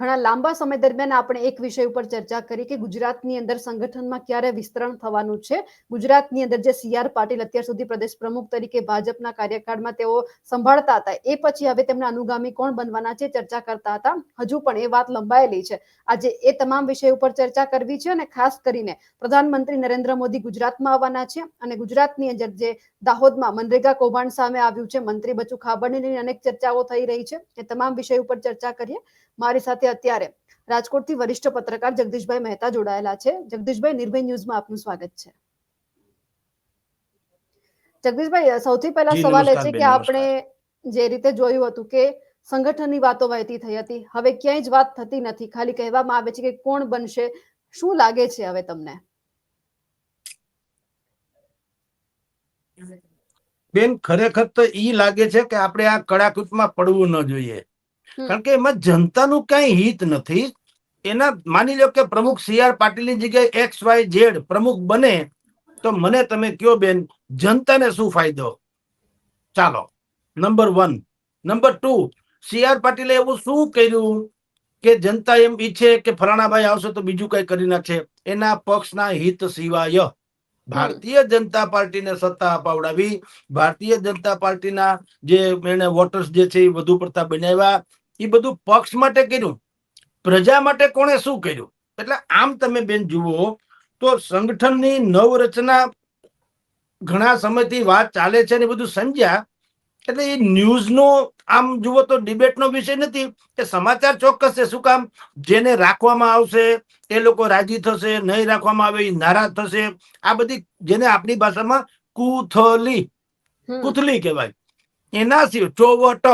ઘણા લાંબા સમય દરમિયાન આપણે એક વિષય ઉપર ચર્ચા કરી કે ગુજરાતની અંદર સંગઠનમાં ક્યારે વિસ્તરણ થવાનું છે. ગુજરાતની અંદર જે સી પાટીલ અત્યાર સુધી પ્રદેશ પ્રમુખ તરીકે ભાજપના કાર્યકાળમાં તેઓ સંભાળતા હતા. એ પછી હવે તેમના અનુગામી કોણ બનવાના છે ચર્ચા કરતા હતા. હજુ પણ એ વાત લંબાયેલી છે. આજે એ તમામ વિષય ઉપર ચર્ચા કરવી છે અને ખાસ કરીને પ્રધાનમંત્રી નરેન્દ્ર મોદી ગુજરાતમાં આવવાના છે અને ગુજરાતની અંદર જે દાહોદમાં મનરેગા કૌભાંડ સામે આવ્યું છે, મંત્રી બચુ ખાબડની અનેક ચર્ચાઓ થઈ રહી છે. એ તમામ વિષય ઉપર ચર્ચા કરીએ. મારી સાથે અત્યારે રાજકોટથી વરિષ્ઠ પત્રકાર જગદીશભાઈ મહેતા જોડાયેલા છે. જગદીશભાઈ નિર્ભય ન્યૂઝમાં આપનું સ્વાગત છે. જગદીશભાઈ સૌથી પહેલા સવાલ એ છે કે આપણે જે રીતે જોયું હતું કે સંગઠનની વાતો વહેતી થઈ હતી હવે ક્યાંય જ વાત થતી નથી. ખાલી કહેવામાં આવે છે કે કોણ બનશે શું લાગે છે હવે તમને? બેન ખરેખર તો ઈ લાગે છે કે આપણે આ કડાકૂટમાં પડવું ન જોઈએ. કારણ કે એમાં જનતાનું કઈ હિત નથી. એના માની લો કે પ્રમુખ સી આર પાટીલની જગ્યાએ એક્સ વાય ઝેડ પ્રમુખ બને, તો મને તમે કયો બેન, જનતાને શું ફાયદો? ચાલો, number one. Number two, C R પાટીલે એવું શું કર્યું કે જનતા એમ ઈચ્છે કે ફલાણાભાઈ આવશે તો બીજું કઈ કરી નાખશે એના પક્ષના હિત સિવાય. ભારતીય જનતા પાર્ટીને સત્તા અપાવડાવી, ભારતીય જનતા પાર્ટીના જે એને વોટર્સ જે છે એ વધુ પડતા બનાવ્યા, એ બધું પક્ષ માટે કર્યું. પ્રજા માટે કોણે શું કર્યું? એટલે આમ તમે બેન જુઓ તો સંગઠનની નવરચના ઘણા સમયથી વાત ચાલે છે ને બધું સમજ્યા એટલે એ ન્યૂઝનો આમ જુઓ તો ડિબેટનો વિષય નથી કે સમાચાર ચોક્કસ છે. શું કામ? જેને રાખવામાં આવશે એ લોકો રાજી થશે નહીં રાખવામાં આવે એ નારાજ થશે. આ બધી જેને આપણી ભાષામાં કુથલી કુથલી કહેવાય. એના સિવાય ચોવટ.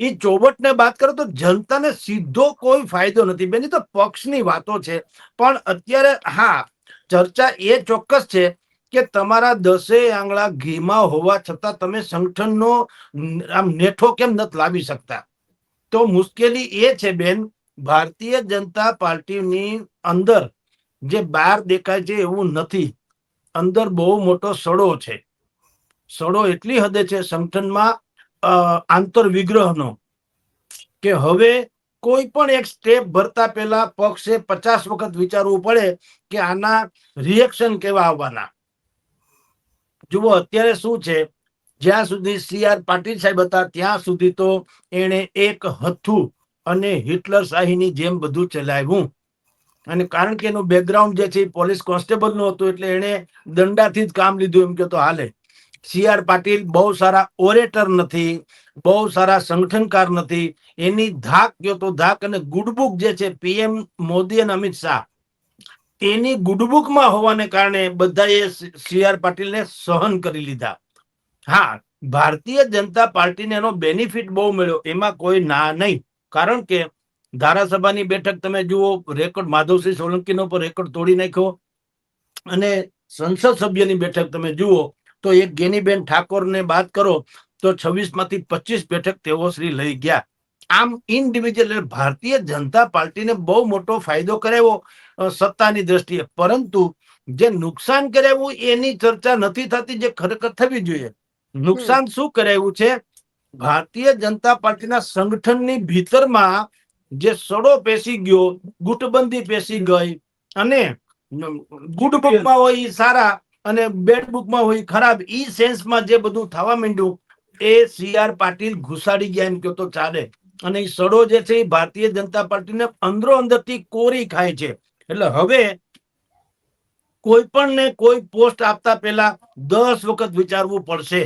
એ ચોવટને વાત કરો તો જનતાને સીધો કોઈ ફાયદો નથી. બેની તો પક્ષની વાતો છે. પણ અત્યારે હા ચર્ચા એ ચોક્કસ છે કે તમારા દસે આંગળા ઘીમાં હોવા છતાં તમે સંગઠનનો આમ નેઠો કેમ નથી લાવી શકતા? તો મુશ્કેલી એ છે બેન, ભારતીય જનતા પાર્ટીની અંદર જે બહાર દેખાય છે એવું નથી. અંદર બહુ મોટો સડો છે. સડો એટલી હદે છે સંગઠનમાં આંતર વિગ્રહનો કે હવે કોઈ પણ એક સ્ટેપ ભરતા પહેલા પક્ષે પચાસ વખત વિચારવું પડે કે આના રિએક્શન કેવા આવવાના. જુઓ, અત્યારે શું છે? જ્યાં સુધી સી આર પાટીલ સાહેબ હતા, ત્યાં સુધી તો એણે એક હથું અને હિટલર શાહીની જેમ બધું ચલાવ્યું. અને કારણ કે એનું બેકગ્રાઉન્ડ જે છે પોલીસ કોન્સ્ટેબલનું હતું, એટલે એણે દંડાથી જ કામ લીધું. એમ કે તો હાલે, સી આર પાટીલ બહુ સારા ઓરેટર નથી, બહુ સારા સંગઠનકાર નથી. એની ધાક કયો તો ધાક અને ગુડબુક જે છે પીએમ મોદી અને અમિત શાહ. એની ગુડબુકમાં હોવાને કારણે બધાએ સી આર પાટીલને સહન કરી લીધા. હા, ભારતીય જનતા પાર્ટીને એનો બેનિફિટ બહુ મળ્યો, એમાં કોઈ ના નહીં. કારણ કે ધારાસભાની બેઠક તમે જુઓ, રેકોર્ડ માધવસિંહ સોલંકીનો પર રેકોર્ડ તોડી નાખ્યો. અને સંસદ સભ્યની બેઠક તમે જુઓ, તો એક ગેનીબેન ઠાકોરને બાદ કરો, તો છવ્વીસમાંથી પચીસ બેઠક તેઓ શ્રી લઈ ગયા. આમ ઇન્ડિવિજ્યુઅલ ભારતીય જનતા પાર્ટીને બહુ મોટો ફાયદો કરાવ્યો સત્તાની દ્રષ્ટિએ. પરંતુ જે નુકસાન કરાવ્યું એની ચર્ચા નથી થતી જે ખરેખર થવી જોઈએ. નુકસાન શું કરાવ્યું છે? ભારતીય જનતા પાર્ટીના સંગઠનની ભીતરમાં જે સડો પેસી ગયો, ગુટબંધી પેસી ગઈ અને ગુડ બુકમાં હોય સારા અને બેડ બુકમાં હોય ખરાબ, ઈ સેન્સમાં જે બધું થવા માંડ્યું, એ સી આર પાટીલ ઘુસાડી ગયા એમ કહો તો ચાલે. અને એ સડો જે છે એ ભારતીય જનતા પાર્ટીને અંદરો અંદરથી કોરી ખાય છે. એટલે હવે કોઈ પણ ને કોઈ પોસ્ટ આપતા પહેલા દસ વખત વિચારવું પડશે.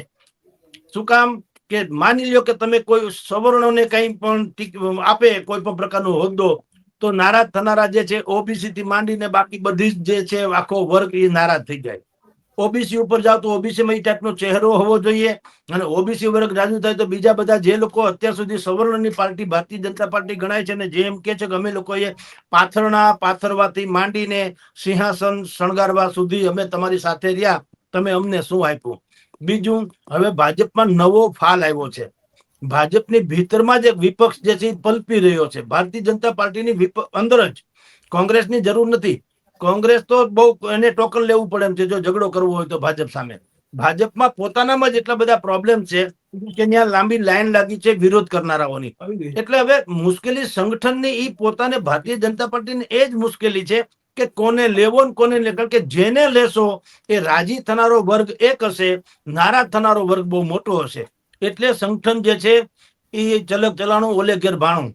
શું કામ? કે માની લ્યો કે તમે કોઈ સવર્ણોને કંઈ પણ આપે કોઈ પણ પ્રકારનો હોદ્દો, તો નારાજ થનારા જે છે ઓબીસી થી માંડીને બાકી બધી જ જે છે આખો વર્ગ એ નારાજ થઈ જાય. ઓબીસી ઉપર જાવ તો ઓબીસીમાં એ ટાઈપનો ચહેરો હોવો જોઈએ. અને ઓબીસી વર્ગ રાજુ થાય તો બીજા બધા જે લોકો અત્યાર સુધી સવર્ણની પાર્ટી ભારતીય જનતા પાર્ટી ગણાય છે ને જે એમ કે છે કે અમે લોકોએ પાથરણા, પાથરવાથી માંડીને સિંહાસન શણગારવા સુધી અમે તમારી સાથે રહ્યા. તમે અમને શું આપ્યું? બીજું, હવે ભાજપમાં નવો ફાલ આવ્યો છે. ભાજપની ભીતરમાં જે વિપક્ષ જે છે પલપી રહ્યો છે. ભારતીય જનતા પાર્ટીની અંદર જ કોંગ્રેસની જરૂર નથી. કોંગ્રેસ તો બહુ એને ટોકન લેવું પડે એમ છે. જો ઝઘડો કરવો હોય તો ભાજપ સામે. ભાજપમાં પોતાનામાં જ એટલા બધા પ્રોબ્લેમ છે કે ત્યાં લાંબી લાઈન લાગી છે વિરોધ કરનારાઓની. એટલે હવે મુશ્કેલી સંગઠનની એ પોતાને ભારતીય જનતા પાર્ટીની એ જ મુશ્કેલી છે કે કોને લેવો ને કોને કારણ કે જેને લેશો એ રાજી થનારો વર્ગ એક હશે, નારાજ થનારો વર્ગ બહુ મોટો હશે. એટલે સંગઠન જે છે એ ચલક ચલાણું, ઓલે ઘેર ભાણું.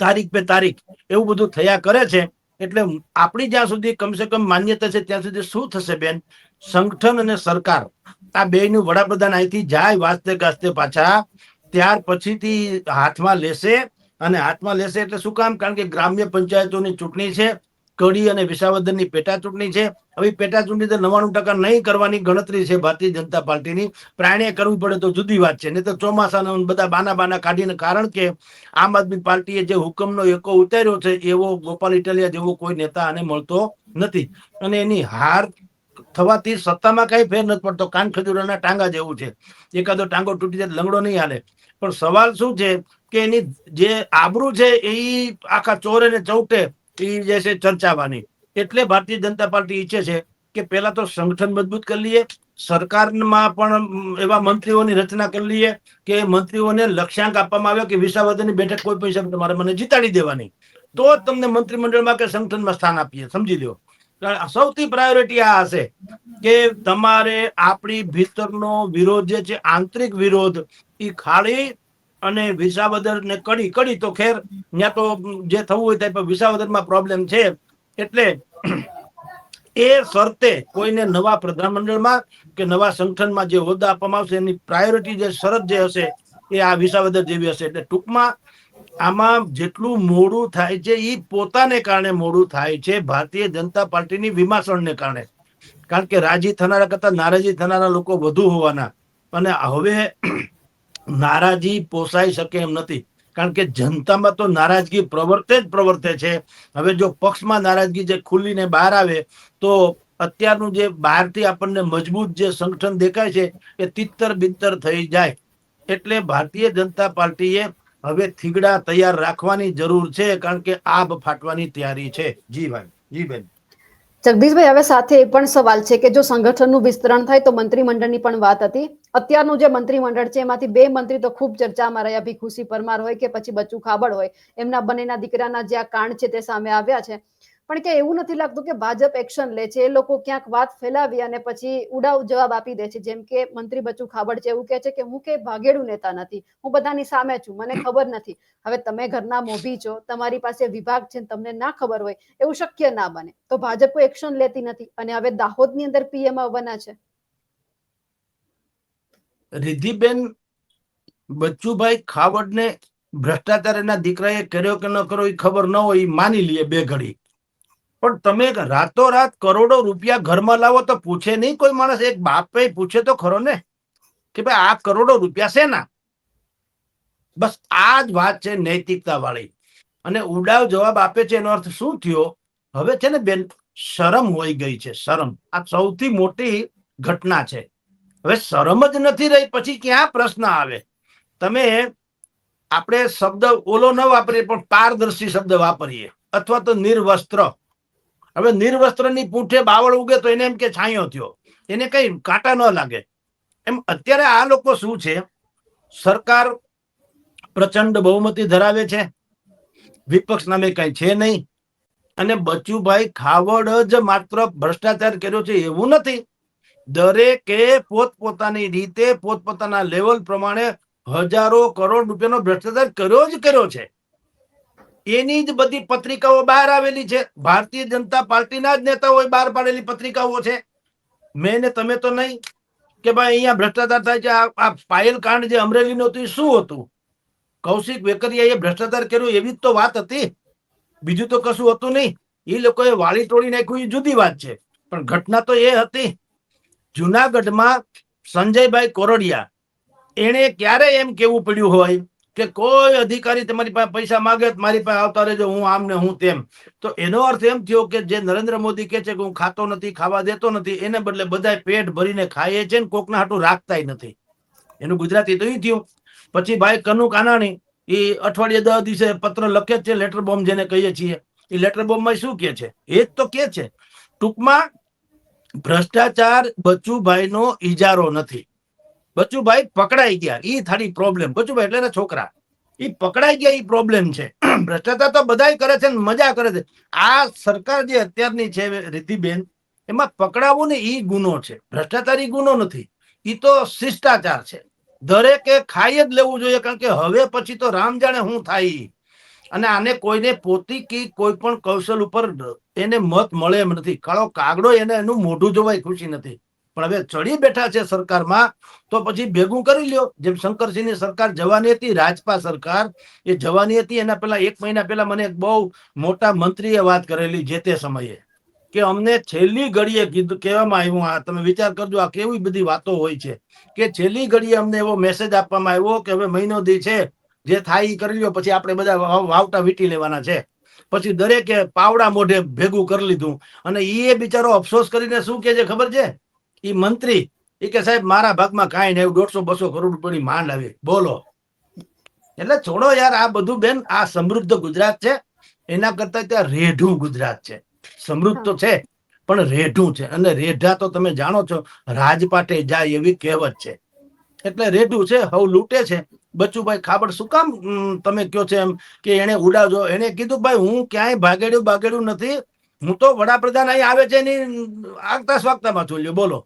તારીખ પે તારીખ એવું બધું થયા કરે છે. એટલે આપણી જ્યાં સુધી કમસે કમ માન્યતા છે, ત્યાં સુધી શું થશે બેન? સંગઠન અને સરકાર, આ બે નું વડાપ્રધાન અહીંથી જાય વાસ્તે ગાસ્તે પાછા, ત્યાર પછીથી હાથમાં લેશે, અને હાથમાં લેશે એટલે શું કામ? કારણ કે ગ્રામ્ય પંચાયતોની ચૂંટણી છે કડી અને વિસાવદરની પેટા ચૂંટણી છે. હવે પેટા ચૂંટણી તો નવાણું ટકા નહીં કરવાની ગણતરી છે ભારતીય જનતા પાર્ટીની. પ્રાણે કરવી પડે તો જુદી વાત છે. નહીં તો ચોમાસાના બધા બાના બાના કાઢીને કારણ કે આમ આદમી પાર્ટીએ જે હુકમનો એકો ઉતાર્યો છે એવો ગોપાલ ઇટાલિયા જેવો કોઈ નેતા આને મળતો નથી. અને એની હાર થવાથી સત્તામાં કઈ ફેર નથી પડતો. કાન ખજૂરાના ટાંગા જેવું છે. એકાદો ટાંગો તૂટી જાય લંગડો નહીં હાલે. પણ સવાલ શું છે કે એની જે આબરૂ છે એ આખા ચોરે ને ચૌટે એ જે છે ચર્ચાવાની. એટલે ભારતીય જનતા પાર્ટી ઈચ્છે છે કે પેલા તો સંગઠન મજબૂત કરી લઈએ, સરકારમાં પણ એવા મંત્રીઓની રચના કરી લઈએ કે મંત્રીઓને લક્ષ્યાંક આપવામાં આવ્યો કે વિસાવદનની બેઠક કોઈ પૈસા તમારે મને જીતાડી દેવાની. તો જ તમને મંત્રીમંડળમાં કે સંગઠનમાં સ્થાન આપીએ, સમજી લો સૌથી પ્રાયોરિટી આ હશે કે તમારે આપણી ભીતરનો વિરોધ જે છે, આંતરિક વિરોધ એ ખાલી અને વિસાવદર ને કડી કડી તો ખેર ત્યાં તો જે થવું હોય ત્યાં પણ વિસાવદરમાં પ્રોબ્લેમ છે. એટલે એ શરતે કોઈને નવા પ્રધાનમંડળમાં કે નવા સંગઠનમાં જે હોદ્દા આપવામાં આવશે, એની પ્રાયોરિટી જે શરત જે હશે, એ આ વિસાવદર જેવી હશે. એટલે ટૂંકમાં આમાં જેટલું મોડું થાય છે એ પોતાને કારણે મોડું થાય છે, ભારતીય જનતા પાર્ટીની વિમાસણને કારણે. કારણ કે રાજી થનારા કરતા નારાજી થનારા લોકો વધુ હોવાના. અને હવે નારાજી પોસાઈ શકે એમ નથી. કારણ કે જનતામાં તો નારાજગી પ્રવર્તે જ પ્રવર્તે છે. હવે જો પક્ષમાં નારાજગી જે ખુલ્લીને બહાર આવે, તો અત્યારનું જે બહારથી આપણને મજબૂત જે સંગઠન દેખાય છે, એ તિત્તર બિત્તર થઈ જાય. એટલે ભારતીય જનતા પાર્ટીએ હવે થીગડા તૈયાર રાખવાની જરૂર છે, કારણ કે આબ ફાટવાની તૈયારી છે. જી ભાઈ, જી બેન. જગદીશભાઈ, હવે સાથે એ પણ સવાલ છે કે જો સંગઠનનું વિસ્તરણ થાય તો મંત્રીમંડળની પણ વાત હતી. અત્યારનું જે મંત્રીમંડળ છે, એમાંથી બે મંત્રી તો ખૂબ ચર્ચામાં રહ્યા. ભીખુસી પરમાર હોય કે પછી બચ્ચુ ખાબડ હોય. એમના બંનેના દીકરાના જે આ કાંડ છે તે સામે આવ્યા છે. પણ કે એવું નથી લાગતું કે ભાજપ એક્શન લે છે. એ લોકો ક્યાંક વાત ફેલાવી અને પછી ઉડાવ જવાબ આપી દે છે. જેમ કે મંત્રી બચ્ચુ ખાબડ છે એવું કહે છે કે હું કે ભાગેડું નેતા નથી. હું બધાની સામે છું. મને ખબર નથી. હવે તમે ઘરના મોભી છો. તમારી પાસે વિભાગ છે તમને ના ખબર હોય એવું શક્ય ના બને. તો ભાજપ કોઈ એક્શન લેતી નથી. અને હવે દાહોદની અંદર પીએમ આવવાના છે. રિદ્ધિબેન, બચ્ચુભાઈ ખાબડને ભ્રષ્ટાચાર એના દીકરાએ કર્યો કે ન કર્યો એ ખબર ન હોય માની લઈએ બે ઘડી. પણ તમે રાતોરાત કરોડો રૂપિયા ઘરમાં લાવો તો પૂછે નહીં કોઈ માણસ. એક બાપે પૂછે તો ખરો ને કે ભાઈ આ કરોડો રૂપિયા શેના? બસ આ જ વાત છે નૈતિકતા વાળી અને ઉડાવ જવાબ આપે છે એનો અર્થ શું થયો? હવે છે ને બેન, શરમ હોઈ ગઈ છે, શરમ. આ સૌથી મોટી ઘટના છે. હવે શરમ જ નથી રહી, પછી ક્યાં પ્રશ્ન આવે? તમે આપણે શબ્દ ઓલો ન વાપરીએ, પણ પારદર્શી શબ્દ વાપરીએ. અથવા તો નિર્વસ્ત્ર. હવે નિર્વસ્ત્રની પૂંઠે બાવળ ઉગે તો એને એમ કે છાંયો થયો. એને કઈ કાંટા ન લાગે. એમ અત્યારે આ લોકો શું છે? સરકાર પ્રચંડ બહુમતી ધરાવે છે. વિપક્ષ નામે કઈ છે નહીં. અને બચુભાઈ ખાવડ જ માત્ર ભ્રષ્ટાચાર કર્યો છે એવું નથી. દરેકે પોતપોતાની રીતે પોતપોતાના લેવલ પ્રમાણે હજારો કરોડ રૂપિયાનો ભ્રષ્ટાચાર કર્યો જ કર્યો છે. એની જ બધી પત્રિકાઓ બહાર આવેલી છે. ભારતીય જનતા પાર્ટીના જ નેતાઓએ બહાર પાડેલી પત્રિકાઓ છે. મેં ને તમે તો નહીં કે ભાઈ અહીંયા ભ્રષ્ટાચાર થાય છે. આ- પાયલ કાંડ જે અમરેલીનું હતું એ શું હતું? કૌશિક વેકરિયાએ ભ્રષ્ટાચાર કર્યો એવી જ તો વાત હતી. બીજું તો કશું હતું નહીં. એ લોકોએ વાળી તોડી નાખ્યું, એ જુદી વાત છે. પણ ઘટના તો એ હતી. જુનાગઢમાં સંજયભાઈ કોરડિયા, એણે ક્યારે એમ કેવું પડ્યું હોય? કે કોઈ અધિકારી તમારી પાસે પૈસા માંગે મારી પાસે આવતા રહેજો, હું આમ ને હું તેમ. તો એનો અર્થ એમ થયો કે જે નરેન્દ્ર મોદી કે છે કે હું ખાતો નથી, ખાવા દેતો નથી, એને બદલે બધા પેટ ભરીને ખાઈએ છે ને કોકના હાટું રાખતા નથી. એનું ગુજરાતી તો એ થયું. પછી ભાઈ કનુ કાનાણી એ અઠવાડિયે દસ દિવસે પત્ર લખે છે લેટર બોમ્બ જેને કહીએ છીએ. એ લેટર બોમ્બમાં શું કે છે? એ જ તો કે છે. ટૂંકમાં ભ્રષ્ટાચાર બચુભાઈનો ઇજારો નથી. બચુભાઈ પકડાઈ ગયા. એ થાળી પ્રોબ્લેમ બચુભાઈ એટલે છોકરા. એ પકડાઈ ગયા એ પ્રોબ્લેમ છે. ભ્રષ્ટાચાર તો બધા કરે છે ને મજા કરે છે. આ સરકાર જે અત્યારની છે રીતિબેન એમાં પકડાવવું ને એ ગુનો છે. ભ્રષ્ટાચાર ઈ ગુનો નથી. એ તો શિષ્ટાચાર છે. દરેકે ખાઈ જ લેવું જોઈએ, કારણ કે હવે પછી તો રામ જાણે હું થાય અને આને કોઈને પોતી કે કોઈ પણ કૌશલ ઉપર એને મત મળે એમ નથી. કાળો કાગડો એને એનું મોઢું જોવાય ખુશી નથી. પણ હવે ચડી બેઠા છે સરકારમાં, તો પછી ભેગું કરી લ્યો. જેમ શંકરસિંહની સરકાર જવાની હતી, રાજપા સરકાર એ જવાની હતી, એના પહેલા એક મહિના પહેલા મને એક બહુ મોટા મંત્રીએ વાત કરેલી જે તે સમયે, કે અમને છેલ્લી ઘડીએ કીધું, કહેવામાં આવ્યું આ તમે વિચાર કરજો, આ કેવી બધી વાતો હોય છે. કે છેલ્લી ઘડીએ અમને એવો મેસેજ આપવામાં આવ્યો કે હવે મહિનો દી છે, જે થાય એ કરી લ્યો, પછી આપણે બધા વાવ- વાવટા વીટી લેવાના છે. પછી દરેકે પાવડા મોઢે ભેગું કરી લીધું. અને એ બિચારો અફસોસ કરીને શું કે છે ખબર છે? એ મંત્રી એ કે સાહેબ મારા ભાગમાં કાંઈ નહીં દોઢસો બસો કરોડ રૂપિયાની માંડ આવી બોલો. એટલે છોડો યાર આ બધું બેન આ સમૃદ્ધ ગુજરાત છે. એના કરતા ત્યાં રેઢું ગુજરાત છે. સમૃદ્ધ તો છે પણ રેઢું છે. અને રેઢા તો તમે જાણો છો રાજપાટે જાય એવી કહેવત છે. એટલે રેઢું છે હવ લૂંટે છે. બચુભાઈ ખાબડ શું કામ તમે કયો છે એમ કે એને ઉડાવજો એને કીધું ભાઈ હું ક્યાંય ભાગેડ્યું ભાગેડ્યું નથી. હું તો વડાપ્રધાન અહીં આવે છે એની આગતા સ્વાગતામાં છું બોલો.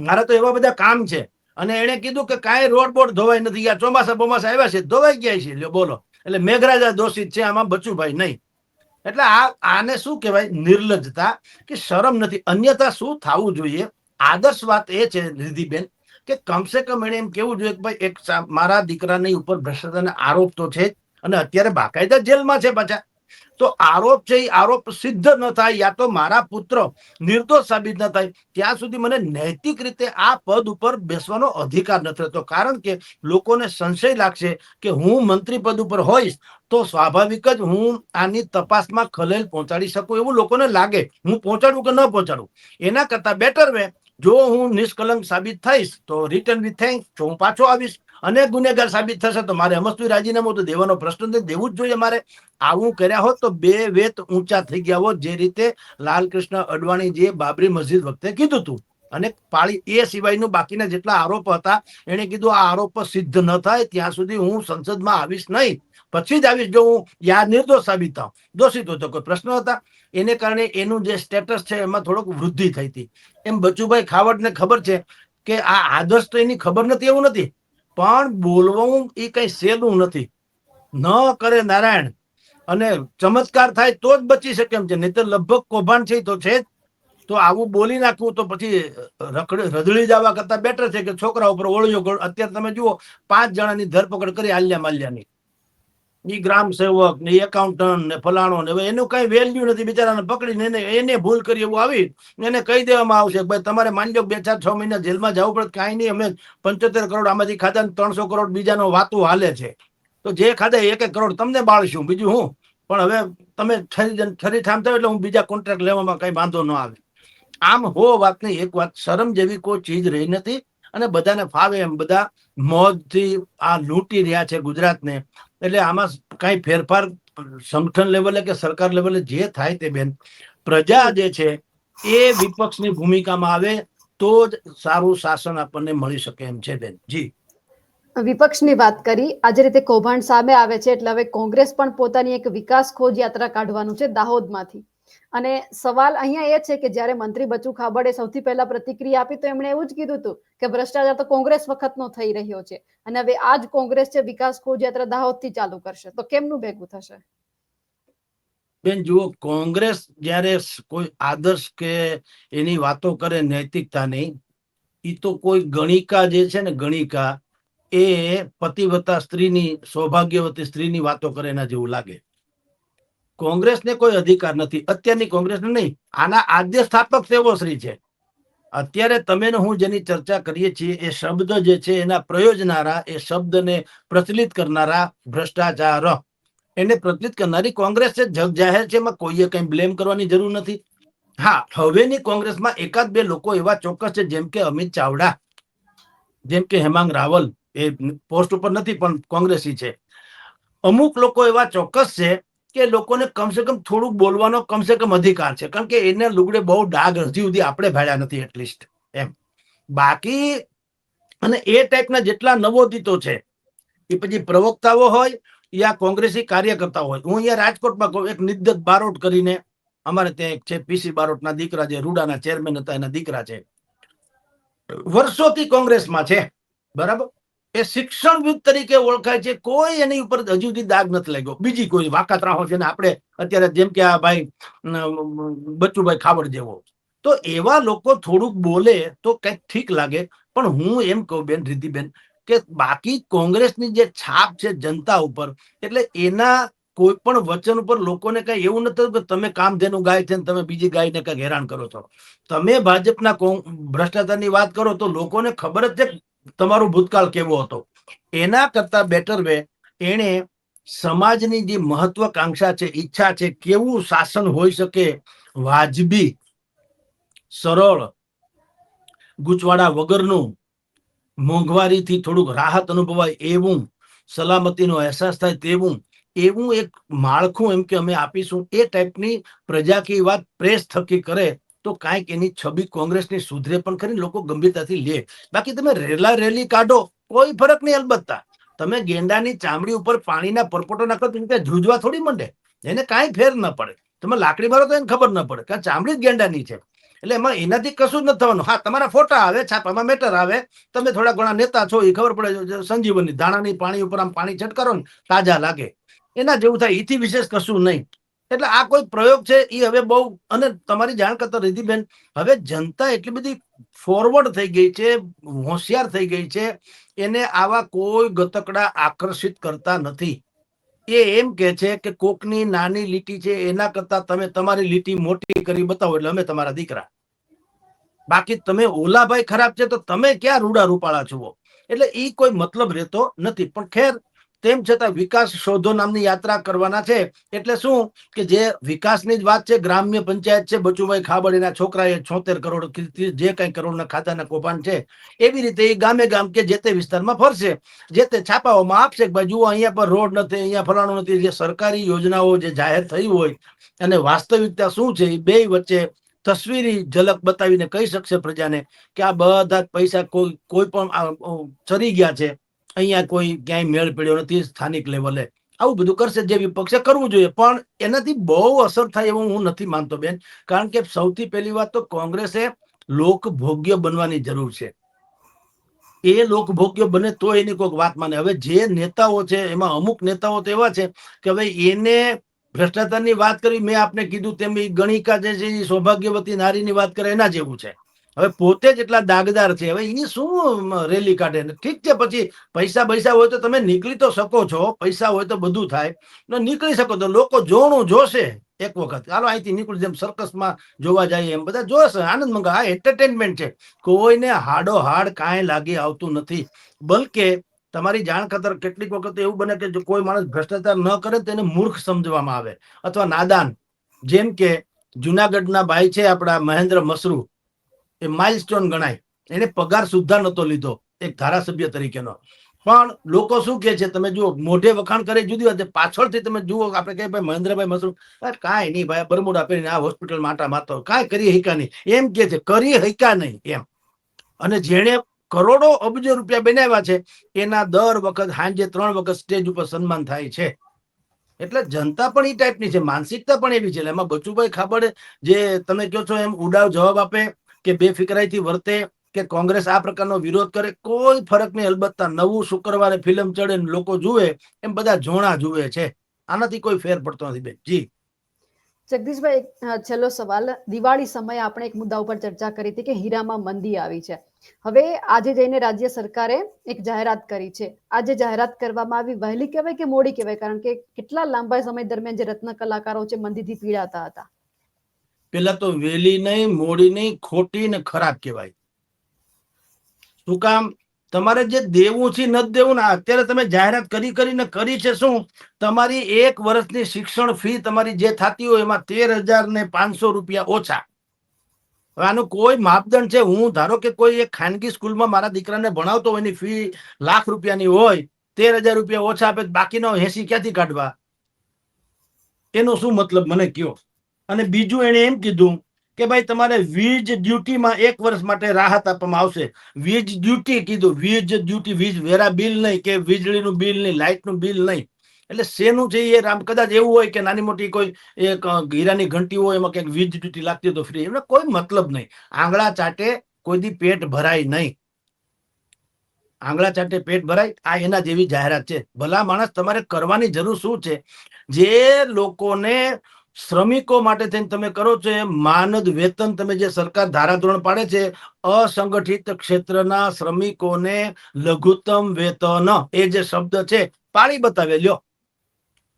મારા તો એવા બધા કામ છે. અને એને કીધું કે કાંઈ રોડ બોડ ધોવાય નથી. ગયા ચોમાસા બોમાસા આવ્યા છે, ધોવાઈ ગયા છે બોલો. એટલે મેઘરાજા દોષિત છે આમાં બચુભાઈ નહીં. એટલે આ, આને શું કહેવાય? નિર્લજ્જતા કે શરમ નથી. અન્યથા શું થવું જોઈએ? આદર્શ વાત એ છે નિધિબેન કે કમસે કમ એને એમ કેવું જોઈએ કે ભાઈ, એક મારા દીકરાની ઉપર ભ્રષ્ટાચારના આરોપ તો છે અને અત્યારે બાકાયદા જેલમાં છે પાછા. તો આરોપ છે, એ આરોપ સિદ્ધ ન થાય યા તો મારા પુત્ર નિર્દોષ સાબિત ન થાય. ત્યાં સુધી મને નૈતિક રીતે આ પદ ઉપર બેસવાનો અધિકાર નથી રહેતો. કારણ કે લોકોને સંશય લાગશે કે હું મંત્રી પદ ઉપર હોઈશ તો સ્વાભાવિક જ હું આની તપાસમાં ખલેલ પહોંચાડી શકું એવું લોકોને લાગે. હું પહોંચાડું કે ન પહોંચાડું? એના કરતા બેટર વે જો હું નિષ્કલંક સાબિત થઈશ તો રિટર્ન વિથ થેન્ક્સ જો હું પાછો આવીશ અને ગુનેગાર સાબિત થશે તો મારે હમસ્તુ રાજીનામું તો દેવાનો પ્રશ્ન નથી. દેવું જ જોઈએ મારે. આવું કર્યા હોત તો બે વેત ઊંચા થઈ ગયા હોત. જે રીતે લાલકૃષ્ણ અડવાણીજીએ બાબરી મસ્જિદ વખતે કીધું હતું. અને પાળી એ સિવાયનું બાકીના જેટલા આરોપ હતા, એણે કીધું આ આરોપ સિદ્ધ ન થાય, ત્યાં સુધી હું સંસદમાં આવીશ નહીં. પછી જ આવીશ જો હું યા નિર્દોષ સાબિત થાઉં. દોષિત હોય તો કોઈ પ્રશ્ન હતા. એને કારણે એનું જે સ્ટેટસ છે એમાં થોડોક વૃદ્ધિ થઈ હતી. એમ બચુભાઈ ખાવડને ખબર છે કે આ આદર્શ તો એની ખબર નથી એવું નથી. પણ બોલવું એ કઈ સહેલું નથી. ન કરે નારાયણ. અને ચમત્કાર થાય તો જ બચી શકે એમ છે. નહીતર લગભગ કૌભાંડ છે તો છે જ. તો આવું બોલી નાખવું તો પછી રખડ રધડી જવા કરતા બેટર છે કે છોકરા ઉપર ઓળિયો અત્યારે તમે જુઓ, પાંચ જણાની ધરપકડ કરી આલ્યા માલ્યાની. ઈ ગ્રામ સેવક ને એકાઉન્ટન્ટ ને ફલાણો ને એનું કઈ વેલ્યુ નથી. બિચારાને પકડીને એને એને ભૂલ કરી એવું આવી એને કહી દેવામાં આવશે ભાઈ તમારે માનજો બે, ચાર, છ મહિના જેલમાં જવું પડે કાંઈ નહીં, અમે પંચોતેર કરોડ આમાંથી ખાધા ત્રણસો કરોડ બીજાનો વાતું હાલે છે. તો જે ખાધા એક એક કરોડ તમને બાળશું, બીજું હું? પણ હવે તમે ઠરી ઠરી ઠામ થાવ એટલે હું બીજા કોન્ટ્રાક્ટ લેવામાં કઈ વાંધો ન આવે. આમ હો વાત નહીં એક વાત, શરમ જેવી કોઈ ચીજ રહી નથી અને બધાને ફાવે એમ. બધા મોજથી આ લૂંટી રહ્યા છે ગુજરાતને. એટલે આમાં કઈ ફેરફાર સંગઠન લેવલે કે સરકાર લેવલે જે થાય તે બેન, પ્રજા જે છે એ વિપક્ષની ભૂમિકામાં આવે તો જ સારું શાસન આપણને મળી શકે એમ છે બેન. જી. વિપક્ષની વાત કરી, આજે રીતે કૌભાંડ સામે આવે છે, એટલે હવે કોંગ્રેસ પણ પોતાની એક વિકાસ ખોજ યાત્રા કાઢવાનું છે દાહોદમાંથી. અને સવાલ અહીંયા એ છે કે જ્યારે મંત્રી બચુ ખાબડે સૌથી પહેલા પ્રતિક્રિયા આપી, તો એમણે એવું જ કીધું હતું કે ભ્રષ્ટાચાર તો કોંગ્રેસ વખતનો થઈ રહ્યો છે અને હવે આ જ કોંગ્રેસ છે, વિકાસ ખોજ યાત્રા દાહોદથી ચાલુ કરશે. તો કેમનું ભેગું થશે? બેન, જુઓ, કોંગ્રેસ જ્યારે કોઈ આદર્શ કે એની વાતો કરે નૈતિકતાની એ તો કોઈ ગણિકા જે છે ને ગણિકા, એ પતિવતા સ્ત્રીની, સૌભાગ્યવતી સ્ત્રીની વાતો કરે એના જેવું લાગે. કોંગ્રેસને કોઈ અધિકાર નથી. અત્યારની કોંગ્રેસને નહીં. આના આદ્ય સ્થાપક તેવો શ્રી છે. અત્યારે તમે હું જેની ચર્ચા કરીએ છીએ, એ શબ્દ જે છે, એના પ્રયોજનારા, એ શબ્દને પ્રચલિત કરનારા ભ્રષ્ટાચાર. એને પ્રચલિત કરનારી કોંગ્રેસ છે, જગ જાહેર છે, એમાં કોઈએ કંઈ બ્લેમ કરવાની જરૂર નથી. હા, હવેની કોંગ્રેસમાં એકાદ બે લોકો એવા ચોક્કસ છે, જેમ કે અમિત ચાવડા, જેમ કે હેમાંગ રાવલ. એ પોસ્ટ ઉપર નથી, પણ કોંગ્રેસી છે. અમુક લોકો એવા ચોક્કસ છે કે લોકોને કમસે કમ થોડુંક બોલવાનો કમસે કમ અધિકાર છે. કારણ કે એને લુગડે બહુ ડાઘ હજી સુધી આપણે ભાડ્યા નથી એટલીસ્ટ એમ. બાકી, અને એ ટાઈપના જેટલા નવોદિતો છે, એ પછી પ્રવક્તાઓ હોય, યા કોંગ્રેસી કાર્યકર્તા હોય. હું અહીંયા રાજકોટમાં કહું, એક નિદ્દત બારોટ કરીને, અમારે ત્યાં એક છે પીસી બારોટના દીકરા જે રૂડાના ચેરમેન હતા, એના દીકરા છે. વર્ષોથી કોંગ્રેસમાં છે, બરાબર? એ શિક્ષણવિદ તરીકે ઓળખાય છે. કોઈ એની ઉપર હજુ સુધી દાગ નથી લાગ્યો. બીજી કોઈ વાકાત રાહો છે ને આપણે અત્યારે જેમ કે આ ભાઈ બચ્ચુભાઈ ખાવડ જેવો. તો એવા લોકો થોડુંક બોલે તો કંઈક ઠીક લાગે. પણ હું એમ કહું બેન રીતિબેન કે બાકી કોંગ્રેસની જે છાપ છે જનતા ઉપર, એટલે એના કોઈ પણ વચન ઉપર લોકોને કઈ એવું નથી કે તમે કામ જેનું ગાય છે તમે બીજી ગાયને કંઈક હેરાન કરો છો. તમે ભાજપના ભ્રષ્ટાચારની વાત કરો તો લોકોને ખબર જ છે તમારો ભૂતકાળ કેવો હતો? એના કરતા બેટર વે એણે સમાજની જે મહત્વકાંક્ષા છે, ઈચ્છા છે, કેવું શાસન હોઈ શકે? વાજબી, સરળ, ગૂંચવાડા વગરનું મોંઘવારીથી થોડુંક રાહત અનુભવાય એવું, સલામતીનો અહેસાસ થાય તેવું, એવું એક માળખું એમ કે અમે આપીશું. એ ટાઈપની પ્રજાકીય વાત પ્રેસ થકી કરે તો કાંઈક એની છબી કોંગ્રેસની સુધરે પણ ખરી, લોકો ગંભીરતાથી લે. બાકી તમે રેલા રેલી કાઢો, કોઈ ફરક નહીં અલબત્તા. તમે ગેંડાની ચામડી ઉપર પાણીના પરપોટો નાખો તો ત્યાં ધ્રુજવા થોડી મંડે. એને કાંઈ ફેર ન પડે. તમે લાકડી મારો તો એને ખબર ન પડે કે ચામડી જ ગેંડાની છે. એટલે એમાં એનાથી કશું જ નથી થવાનું. હા, તમારા ફોટા આવે, છાપામાં મેટર આવે. તમે થોડા ઘણા નેતા છો, એ ખબર પડે સંજીવની દાણાની પાણી ઉપર આમ પાણી છટકારો ને, તાજા લાગે. એના જેવું થાય. એથી વિશેષ કશું નહીં. એટલે આ કોઈ પ્રયોગ છે એ હવે બહુ, અને તમારી જાણ કરતા રિધિબેન હવે જનતા એટલી બધી ફોરવર્ડ થઈ ગઈ છે, હોશિયાર થઈ ગઈ છે, એને આવા કોઈ ગતકડા આકર્ષિત કરતા નથી. એ એમ કે છે કે કોકની નાની લીટી છે, એના કરતા તમે તમારી લીટી મોટી કરી બતાવો એટલે અમે તમારા દીકરા. બાકી તમે ઓલાભાઈ ખરાબ છે તો તમે ક્યાં રૂડા રૂપાળા છો એટલે એ કોઈ મતલબ રહેતો નથી. પણ ખેર તેમ છતાં વિકાસ શોધો નામની યાત્રા કરવાના છે. એટલે શું? કે જે વિકાસની જ વાત છે, ગ્રામ્ય પંચાયત છે, બચુભાઈ ખાબડ એના છોકરાએ છોતેર કરોડ જે કઈ કરોડના ખાતાના કૌભાંડ છે, એવી રીતે એ ગામે ગામ કે જે તે વિસ્તારમાં ફરશે, જે તે છાપાઓમાં આપશે કે જુઓ, અહીંયા પર રોડ નથી, અહીંયા ફલાણું નથી, જે સરકારી યોજનાઓ જે જાહેર થઈ હોય, અને વાસ્તવિકતા શું છે, એ બે વચ્ચે તસવીરી ઝલક બતાવીને કહી શકશે પ્રજાને કે આ બધા પૈસા કોઈ કોઈ પણ ચરી ગયા છે. અહીંયા કોઈ ક્યાંય મેળ પડ્યો નથી, સ્થાનિક લેવલે આવું બધું કરશે જે વિપક્ષે કરવું જોઈએ, પણ એનાથી બહુ અસર થાય એવું હું નથી માનતો બેન. કારણ કે સૌથી પહેલી વાત તો કોંગ્રેસે લોકભોગ્ય બનવાની જરૂર છે. એ લોકભોગ્ય બને તો એની કોઈક વાત માને. હવે જે નેતાઓ છે, એમાં અમુક નેતાઓ તો એવા છે કે હવે એને ભ્રષ્ટાચારની વાત કરી, મેં આપને કીધું તેમ ગણિકા જે છે એ સૌભાગ્યવતી નારીની વાત કરે, એના જેવું છે. હવે પોતે જ એટલા દાગદાર છે. હવે એની શું રેલી કાઢે? ઠીક છે, પછી પૈસા પૈસા હોય તો તમે નીકળી તો શકો છો. પૈસા હોય તો બધું થાય. નીકળી શકો તો લોકો જોણું જોશે એક વખત. ચાલો અહીંથી નીકળી જેમ સર્કસમાં જોવા જઈએ એમ. બધા જોશે. આનંદ મંગા આ એન્ટરટેનમેન્ટ છે. કોઈને હાડો હાડ કાંઈ લાગી આવતું નથી. બલકે તમારી જાણ ખાતર કેટલીક વખત એવું બને કે જો કોઈ માણસ ભ્રષ્ટાચાર ન કરે તેને મૂર્ખ સમજવામાં આવે. અથવા નાદાન. જેમ કે જુનાગઢના ભાઈ છે આપણા મહેન્દ્ર મસરૂ. એ માઇલસ્ટોન ગણાય. એને પગાર સુદ્ધા નતો લીધો, એક ધારાસભ્ય તરીકેનો. પણ લોકો શું કે છે, તમે જુઓ, મોઢે વખાણ કરે જુદી વાત. પાછળથી તમે જુઓ, આપણે કહીએ, ભાઈ, મહેન્દ્રભાઈ મસરૂ કાંઈ નહીં ભાઈ બરમુડા પહેરીને આ હોસ્પિટલ માટા માતો કાંઈ કરી હૈકા નહીં. એમ કે છે કરી હૈકા નહીં. એમ. અને જેણે કરોડો અબજો રૂપિયા બનાવ્યા છે, એના દર વખત સાંજે ત્રણ વખત સ્ટેજ ઉપર સન્માન થાય છે. એટલે જનતા પણ એ ટાઈપની છે, માનસિકતા પણ એવી છે. એમાં બચુભાઈ ખાબડ જે તમે કહો છો, એમ ઉડાવ જવાબ આપે કે બેફિકરાઈથી વર્તે કે કોંગ્રેસ આ પ્રકારનો વિરોધ કરે, કોઈ ફરક નહીં અલબત્તા નવું શુક્રવારે ફિલ્મ ચડે લોકો જુએ, એમ બધા જોણા જુએ છે. આનાથી કોઈ ફેર પડતો નથી બેન. જી. જગદીશભાઈ છેલ્લો સવાલ. દિવાળી સમયે આપણે એક મુદ્દા ઉપર ચર્ચા કરી હતી કે હીરામાં મંદી આવી છે. હવે આજે જઈને રાજ્ય સરકારે એક જાહેરાત કરી છે. આજે જાહેરાત કરવામાં આવી. વહેલી કહેવાય કે મોડી કહેવાય? કારણ કે કેટલા લાંબા સમય દરમિયાન જે રત્ન કલાકારો છે મંદીથી પીડાતા હતા. પેલા તો વેલી નહીં, મોડી નહીં, ખોટી ને ખરાબ કહેવાય. શું કામ? તમારે જે દેવું છે નથી દેવું ને, અત્યારે તમે જાહેરાત કરી કરીને કરી છે શું? તમારી એક વર્ષની શિક્ષણ ફી તમારી જે થતી હોય એમાં તેર હજાર ને પાંચસો રૂપિયા ઓછા. આનું કોઈ માપદંડ છે? હું, ધારો કે કોઈ એક ખાનગી સ્કૂલમાં મારા દીકરાને ભણાવતો હોય એની ફી લાખ રૂપિયાની હોય, તેર હજાર રૂપિયા ઓછા આપે બાકીનો એસી ક્યાંથી કાઢવા? એનો શું મતલબ? મને કયો અને બીજું એણે એમ કીધું કે ભાઈ તમારે વીજ ડ્યુટીમાં એક વર્ષ માટે રાહત આપવામાં આવશે. વીજ ડ્યુટી કીધું. વીજ ડ્યુટી, વીજ વેરા બિલ નહીં કે વીજળીનું બિલ નહીં, લાઇટનું બિલ નહીં. એટલે શેનું છે એ? રામ કદાચ એવું હોય કે નાની મોટી કોઈ એક હીરાની ઘંટી હોય એમાં ક્યાંક વીજ ડ્યુટી લાગતી તો ફ્રી એમને કોઈ મતલબ નહીં. આંગળા ચાટે કોઈ દી પેટ ભરાય નહીં. આંગળા ચાટે પેટ ભરાય. આ એના જેવી જાહેરાત છે. ભલા માણસ તમારે કરવાની જરૂર શું છે? જે લોકોને શ્રમિકો માટે થઈને તમે કરો છો એ માનદ વેતન તમે જે સરકાર ધારાધોરણ પાડે છે, અસંગઠિત ક્ષેત્રના શ્રમિકોને લઘુત્તમ વેતન, એ જે શબ્દ છે, પાળી બતાવે, લ્યો.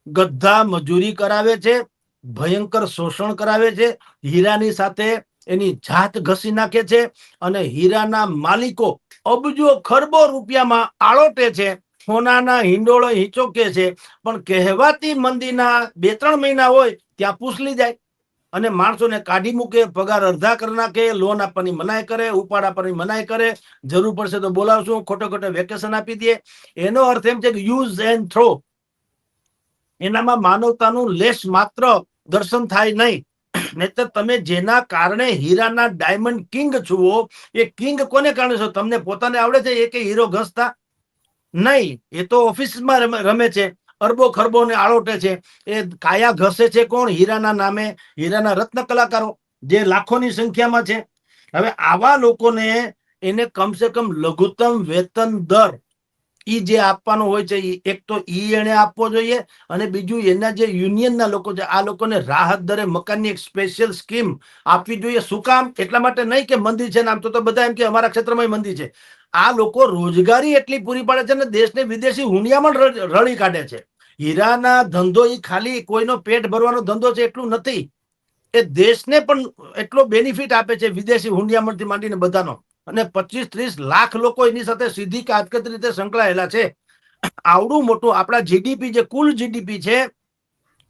ગધા મજૂરી કરાવે છે, ભયંકર શોષણ કરાવે છે, હીરાની સાથે એની જાત ઘસી નાખે છે અને હીરાના માલિકો અબજો ખરબો રૂપિયામાં આળોટે છે, સોનાના હિંડોળો હિંચોકે છે. પણ કહેવાતી મંદીના બે ત્રણ મહિના હોય ત્યાં પૂછલી જાય. અને માણસોને કાઢી મૂકે, પગાર અડધા કરી નાખે લોન આપવાની મનાઈ કરે, ઉપાડ આપવાની મનાઈ કરે. જરૂર પડશે તો બોલાવશું, ખોટો ખોટો વેકેશન આપી દે. એનો અર્થ એમ છે કે યુઝ એન્ડ થ્રો એનામાં માનવતાનું લેશ માત્ર દર્શન થાય નહીં. નહીતર તમે જેના કારણે હીરાના ડાયમંડ કિંગ છુઓ એ કિંગ કોને કારણે છો? તમને પોતાને આવડે છે? એ કે હીરો ઘસતા? નહીં. એ તો ઓફિસમાં રમે છે. અરબો ખરબોને આળોટે છે. એ કાયા ઘસે છે કોણ? હીરાના નામે, હીરાના રત્ન કલાકારો, જે લાખોની સંખ્યામાં છે. હવે આવા લોકોને એને કમસે કમ લઘુત્તમ વેતન દર ઈ જે આપવાનો હોય છે એક તો ઈ એને આપવો જોઈએ અને બીજું એના જે યુનિયનના લોકો છે, આ લોકોને રાહત દરે મકાનની એક સ્પેશિયલ સ્કીમ આપવી જોઈએ. શું કામ? એટલા માટે નહીં કે મંદી છે આમ તો તો બધા એમ કે અમારા ક્ષેત્રમાં મંદી છે. આ લોકો રોજગારી એટલી પૂરી પાડે છે અને દેશને વિદેશી હુંડિયામણ રળી કાઢે છે. હીરાના ધંધો એ ખાલી કોઈનો પેટ ભરવાનો ધંધો છે એટલું નથી. એ દેશને પણ એટલો બેનિફિટ આપે છે વિદેશી હુંડિયામણથી માંડીને બધાનો. અને પચીસ ત્રીસ લાખ લોકો એની સાથે સીધી કે રીતે સંકળાયેલા છે. આવડું મોટું આપણા જીડીપી જે કુલ જીડીપી છે,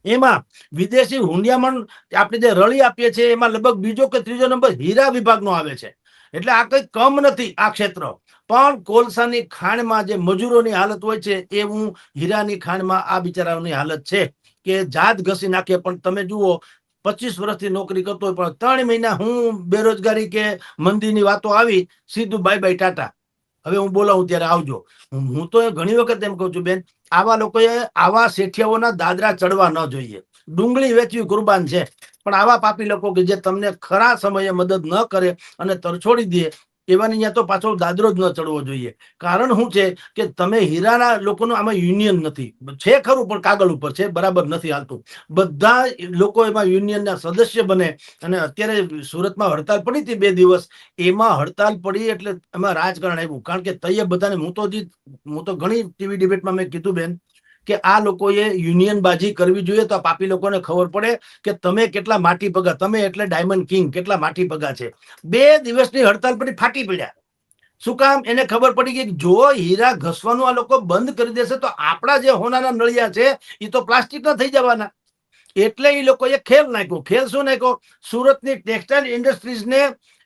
એમાં વિદેશી હુંડિયામણ આપણે જે રળી આપીએ છીએ, એમાં લગભગ બીજો કે ત્રીજો નંબર હીરા વિભાગનો આવે છે. એટલે આ કઈ કમ નથી આ ક્ષેત્ર. પણ કોલસાની ખાણમાં જે મજૂરોની હાલત હોય છે, એ હું હીરાની ખાણમાં આ બિચારાઓની હાલત છે કે જાત ઘસી નાખે. પણ તમે જુઓ, પચીસ વર્ષથી નોકરી કરતો હોય, પણ ત્રણ મહિના હું બેરોજગારી કે મંદીની વાતો આવી, સીધું બાય બાય ટાટા. હવે હું બોલાવું ત્યારે આવજો. હું તો ઘણી વખત એમ કહું છું, બેન, આવા લોકોએ આવા શેઠિયાઓના દાદરા ચડવા ન જોઈએ. ડુંગળી વેચવી કુરબાન છે. પણ આવા પાપી લોકો કે જે તમને ખરા સમયે મદદ ન કરે અને તરછોડી દે એવાની અહીંયા તો પાછો દાદરો જ ન ચડવો જોઈએ. કારણ શું છે કે તમે હીરાના લોકોનું આમાં યુનિયન નથી. છે ખરું પણ કાગળ ઉપર છે, બરાબર નથી હાલતું. બધા લોકો એમાં યુનિયનના સદસ્ય બને અને અત્યારે સુરતમાં હડતાલ પડી હતી બે દિવસ. એમાં હડતાલ પડી એટલે એમાં રાજકારણ આવ્યું. કારણ કે તૈયબ બધાને હું તો જી- હું તો ઘણી ટીવી ડિબેટમાં મેં કીધું બેન. કે આ લોકોએ યુનિયન બાજી કરવી જોઈએ તો આ પાપી લોકોને ખબર પડે કે તમે કેટલા માટી પગા તમે એટલે ડાયમંડ કિંગ કેટલા માટી પગા છે. બે દિવસની હડતાલ પછી ફાટી પડ્યા. શું કામ? એને ખબર પડી કે જો હીરા ઘસવાનું આ લોકો બંધ કરી દેશે તો આપણા જે હોનાના નળિયા છે એ તો પ્લાસ્ટિકના થઈ જવાના. એટલે એ લોકોએ ખેલ નાખ્યો. ખેલ શું નાખ્યો? સુરતની ટેક્સટાઇલ ઇન્ડસ્ટ્રીઝને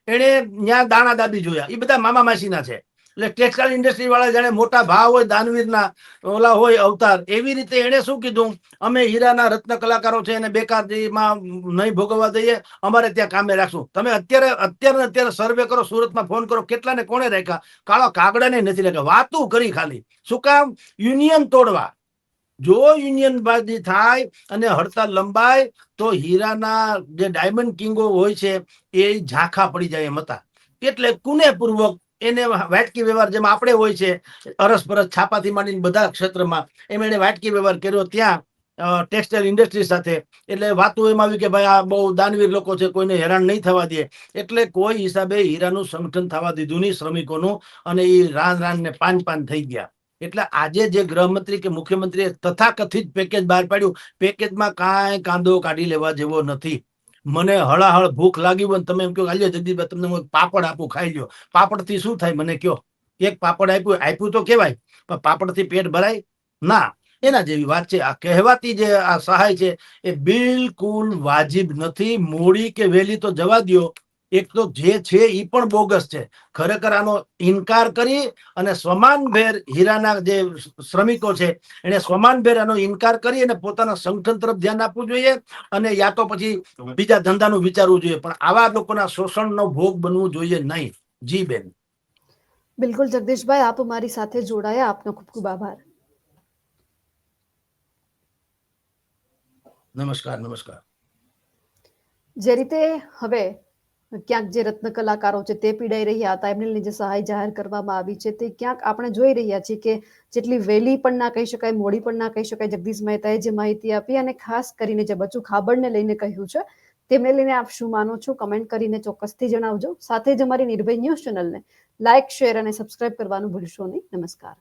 એણે ત્યાં દાણા દાબી જોયા. એ બધા મામા માસીના છે. એટલે ટેક્સટાઇલ ઇન્ડસ્ટ્રી વાળા જાણે મોટા ભાવ હોય, દાનવીરના ઓલા હોય, અવતાર, એવી રીતે એને શું કીધું? અમે હીરાના રત્ન કલાકારો છે એને બેકારીમાં નહીં ભોગવવા દઈએ, અમારે ત્યાં કામે રાખશું. તમે અત્યારે અત્યારે અત્યારે સર્વે કરો, સુરતમાં ફોન કરો, કેટલાને કોણે રાખ્યા? કાળો કાગડાને નથી રાખ્યા. વાતું કરી ખાલી. શું કામ? યુનિયન તોડવા. જો યુનિયન બાજી થાય અને હડતાલ લંબાય, તો હીરાના જે ડાયમંડ કિંગો હોય છે, એ ઝાંખા પડી જાય એમ હતા. એટલે કુનેપૂર્વક એને વાટકી વ્યવહાર જેમ આપણે હોય છે અરસપરસ છાપાથી માંડીને બધા ક્ષેત્રમાં, એમ એને વાટકી વ્યવહાર કર્યો ત્યાં ટેક્સટાઇલ ઇન્ડસ્ટ્રી સાથે. એટલે વાતો એમ આવી કે ભાઈ આ બહુ દાનવીર લોકો છે, કોઈને હેરાન નહીં થવા દે. એટલે કોઈ હિસાબે હીરાનું સંગઠન થવા દીધું નહીં શ્રમિકોનું અને એ રાન રાનને પાન પાન થઈ ગયા. એટલે આજે જે ગૃહમંત્રી કે મુખ્યમંત્રીએ તથાકથિત પેકેજ બહાર પાડ્યું પેકેજમાં કાંઈ કાંદો કાઢી લેવા જેવો નથી. મને હળાહળ ભૂખ લાગી હોય તમે એમ કહો આલ્યો જગદીશભાઈ તમને પાપડ આપું, ખાઈ લ્યો. પાપડથી શું થાય મને કયો એક પાપડ આપ્યું આપ્યું તો કેવાય પણ પાપડથી પેટ ભરાય? ના. એના જેવી વાત છે. આ કહેવાતી જે આ સહાય છે એ બિલકુલ વાજિબ નથી. મોડી કે વેલી તો જવા દ્યો. એક તો જે છે એ પણ બોગસ છે. ખરેખર આનો ઇનકાર કરી અને સમાનભેર હીરાના જે શ્રમિકો છે એને સમાનભેર આનો ઇનકાર કરી અને પોતાના સંગઠન તરફ ધ્યાન આપવું જોઈએ અને યા તો પછી બીજા ધંધાનું વિચારવું જોઈએ. પણ આવા લોકોના શોષણનો ભોગ બનવું જોઈએ નહીં. જી બેન. બિલકુલ જગદીશભાઈ આપ મારી સાથે જોડાયા. આપનો ખૂબ ખૂબ આભાર. નમસ્કાર નમસ્કાર. જે રીતે હવે ક્યાંક જે રત્ન કલાકારો છે તે પીડાઈ રહ્યા હતા, એમને જે સહાય જાહેર કરવામાં આવી છે. તે ક્યાંક આપણે જોઈ રહ્યા છીએ કે જેટલી વહેલી પણ ના કહી શકાય, મોડી પણ ના કહી શકાય, જગદીશ મહેતાએ જે માહિતી આપી અને ખાસ કરીને જે બચ્ચું ખાબડને લઈને કહ્યું છે, તેમને લઈને આપ શું માનો છો? કમેન્ટ કરીને ચોક્કસથી જણાવજો. સાથે જ અમારી નિર્ભય ન્યૂઝ ચેનલને લાઇક શેર અને સબસ્ક્રાઇબ કરવાનું ભૂલશો નહીં. નમસ્કાર.